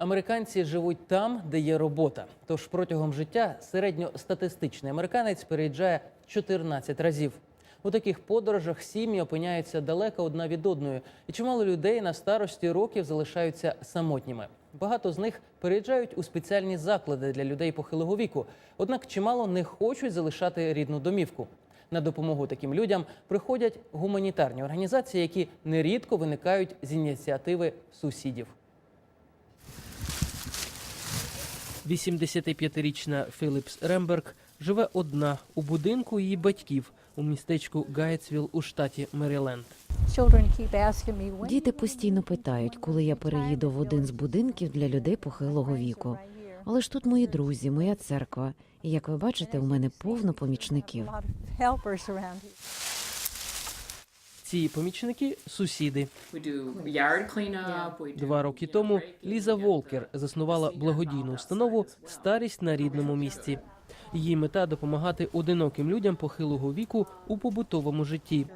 Американці живуть там, де є робота. Тож протягом життя середньостатистичний американець переїжджає 14 разів. У таких подорожах сім'ї опиняються далеко одна від одної, і чимало людей на старості років залишаються самотніми. Багато з них переїжджають у спеціальні заклади для людей похилого віку, однак чимало не хочуть залишати рідну домівку. На допомогу таким людям приходять гуманітарні організації, які нерідко виникають з ініціативи сусідів. 85-річна Філіпс Ремберг живе одна у будинку її батьків у містечку Гайцвіл у штаті Меріленд. Діти постійно питають, коли я переїду в один з будинків для людей похилого віку. Але ж тут мої друзі, моя церква. І як ви бачите, у мене повно помічників. Ці помічники сусіди. Два роки тому Ліза Волкер заснувала благодійну установу Старість на рідному місці. Її мета допомагати одиноким людям похилого віку у побутовому житті.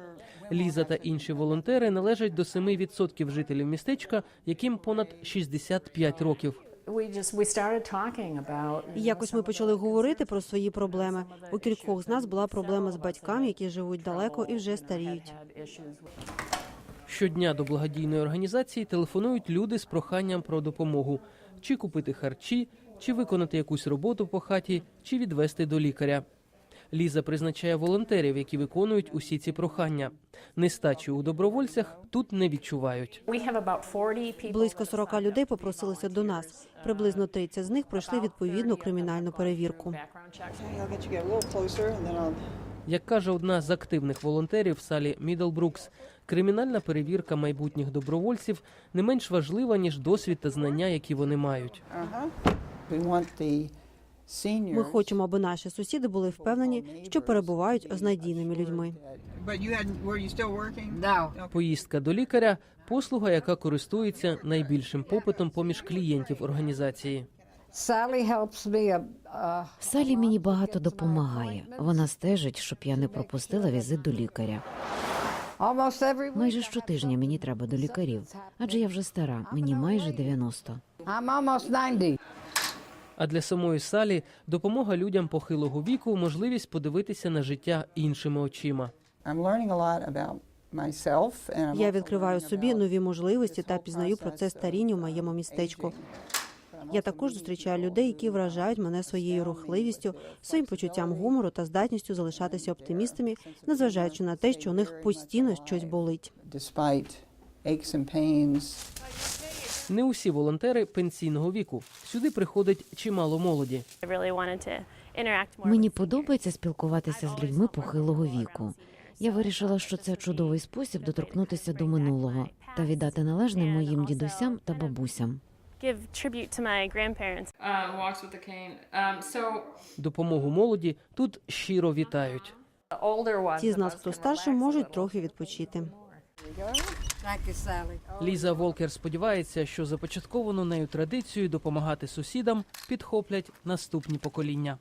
Ліза та інші волонтери належать до 7% жителів містечка, яким понад 65 років. We just we started talking about. І Якось ми почали говорити про свої проблеми. У кількох з нас була проблема з батьками, які живуть далеко і вже старіють. Щодня до благодійної організації телефонують люди з проханням про допомогу: чи купити харчі, чи виконати якусь роботу по хаті, чи відвести до лікаря. Ліза призначає волонтерів, які виконують усі ці прохання. Нестачі у добровольцях тут не відчувають. We have about 40 people. Близько 40 людей попросилися до нас. Приблизно 30 з них пройшли відповідну кримінальну перевірку. Як каже одна з активних волонтерів Салі Мідлбрукс, кримінальна перевірка майбутніх добровольців не менш важлива ніж досвід та знання, які вони мають. uh-huh. Ми хочемо, аби наші сусіди були впевнені, що перебувають з надійними людьми. Поїздка до лікаря послуга, яка користується найбільшим попитом поміж клієнтів організації. Me. Uh, uh, Салі мені багато допомагає. Вона стежить, щоб я не пропустила візит до лікаря. Майже щотижня мені треба до лікарів, адже я вже стара, мені майже 90. I'm almost 90. А для самої Салі допомога людям похилого віку можливість подивитися на життя іншими очима. Я відкриваю собі нові можливості та пізнаю про це старіння в моєму містечку. Я також зустрічаю людей, які вражають мене своєю рухливістю, своїм почуттям гумору та здатністю залишатися оптимістами, незважаючи на те, що у них постійно щось болить. Не усі волонтери пенсійного віку. Сюди приходить чимало молоді. Мені подобається спілкуватися з людьми похилого віку. Я вирішила, що це чудовий спосіб доторкнутися до минулого та віддати належне моїм дідусям та бабусям. Uh. Um, Допомогу молоді тут щиро вітають. Ті з нас, хто a можуть трохи відпочити. Ліза Волкер сподівається, що започатковану нею традицію допомагати сусідам підхоплять наступні покоління.